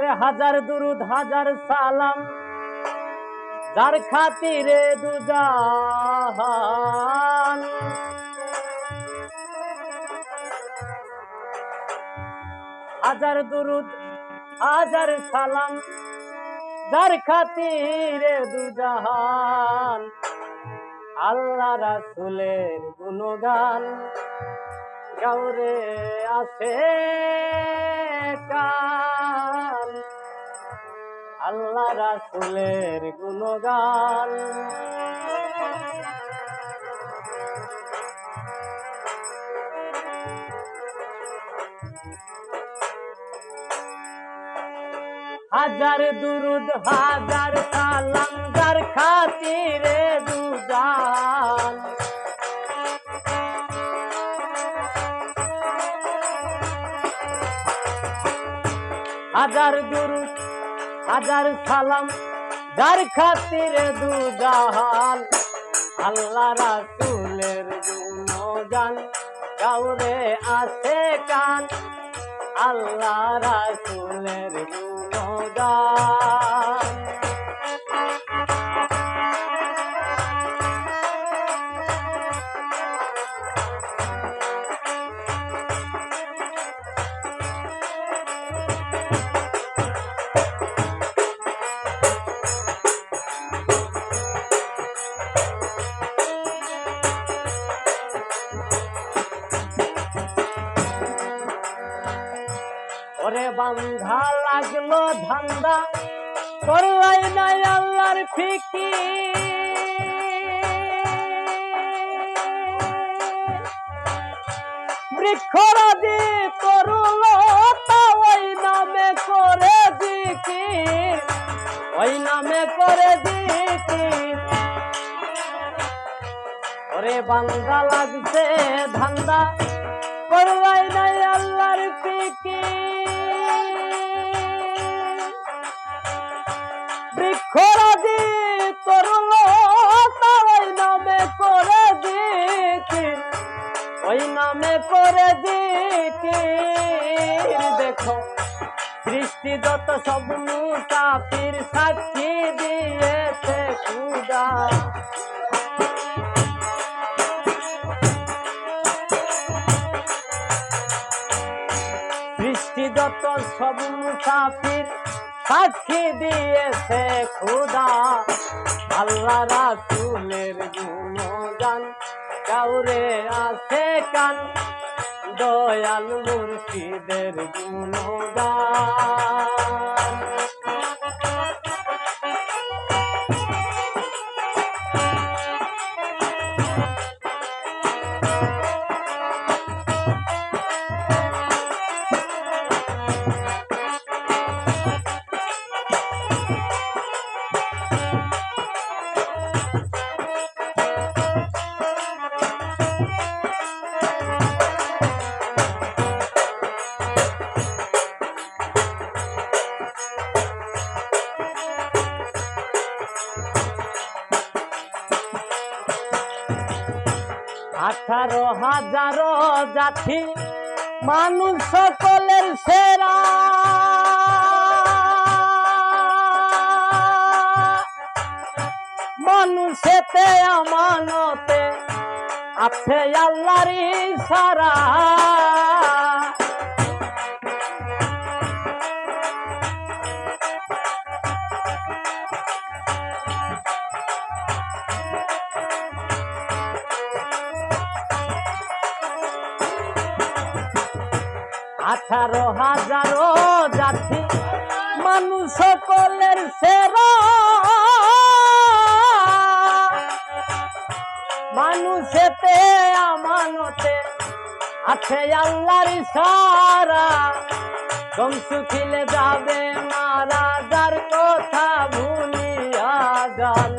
ওরে হাজার দুরুদ, হাজার সালাম। যার খাতিরে দুজাহান। হাজার দুরুদ, হাজার সালাম, যার খাতিরে দুজাহান। আল্লাহ রাসুলের গুণগান গাউরে আছে কান আল্লাহ রাসুলের গুণগান। হাজার দুরুদ হাজার সালাম যার খাতিরে দুজান। হাজার গুরু হাজার সালাম, যার খাতিরে দুজাহাল আল্লাহ রাসুলের গুণগান কাউরে আছে কান, আল্লাহ রাসুলের গুণগান। ওরে লাগল ধান্দা, করলাই নাই আল্লাহর ফিকি। বৃক্ষরাজি করল ওই নামে করে দিকি। ওই নামে করে দিকি। ওরে বান্দা লাগছে ধান্দা, করলাই নাই আল্লাহর পিকি করে ওই নামে করে দিকি দেখো সৃষ্টি যত সব মুসাফির সাক্ষী। সাক্ষী দিয়েছে খুদা আল্লাহ রাসুলের গুণগান। কাউরে আছে কান? দয়াল মুর্শিদের গুণগান। আঠারো হাজার জাতি মানুষ সকলের সেরা। মানুষেতে আমানতে আছে আল্লাহর সারা আঠারো হাজারো জাতি, মানুষ সকলের সেরা। মানুষেতে, আমানতে আছে আল্লাহর সারা কম সুখিলে যাবে মারা যার কথা ভুলিয়া যান।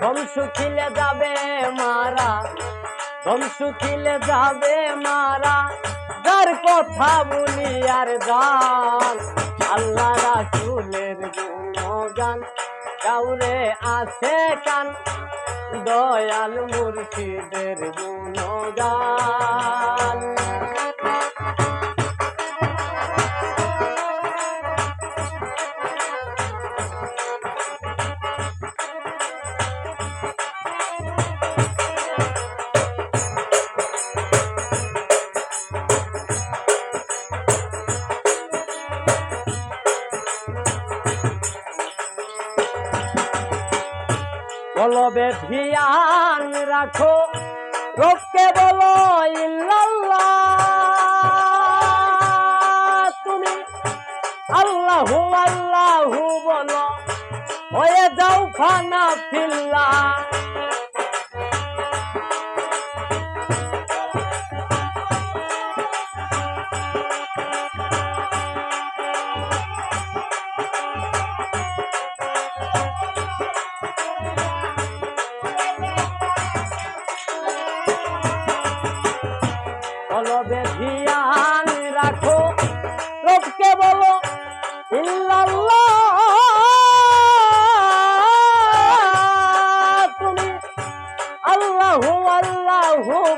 কম সুখিলে যাবে মারা কম সুখিলে যাবে মারা। যার কথা বলি আর গান আল্লাহ রাসুলের গুণগান। কাউরে আছে কান, দয়াল মুর্শিদের গুণগান। বলবে ধিয়ান রাখো। রোগকে বলো ইল্লাল্লাহ। তুমি আল্লাহু আল্লাহু বলো হয়ে যাও ফানা ফিল্লা।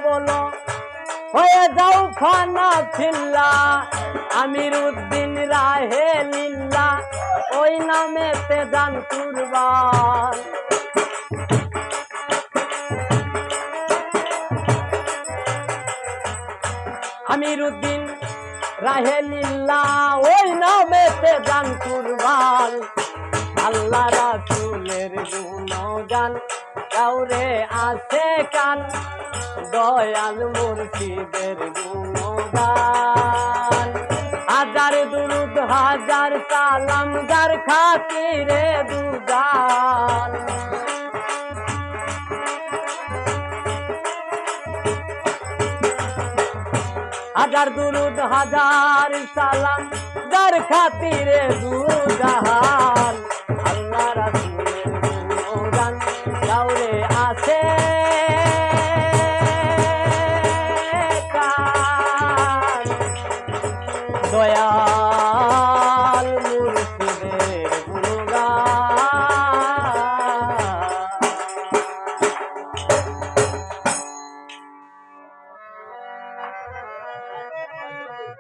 বলো। হয়ে যাও ফানা ফিল্লা আমির উদ্দিন রাহে লিল্লা ওই নামেতে জান কুরবান। আমিরুদ্দিন রাহেলিল্লা ওই নামেতে গান কুরবান। আল্লাহ রাসুলের গুণগান কাউরে আছে কান, দয়াল মুর্শিদের গুণগান। হাজার দুরুদ, হাজার সালাম, যার খাতিরে দুগান হাজার দুরুদ, হাজার সালাম, যার খাতিরে দুজাহান 对呀。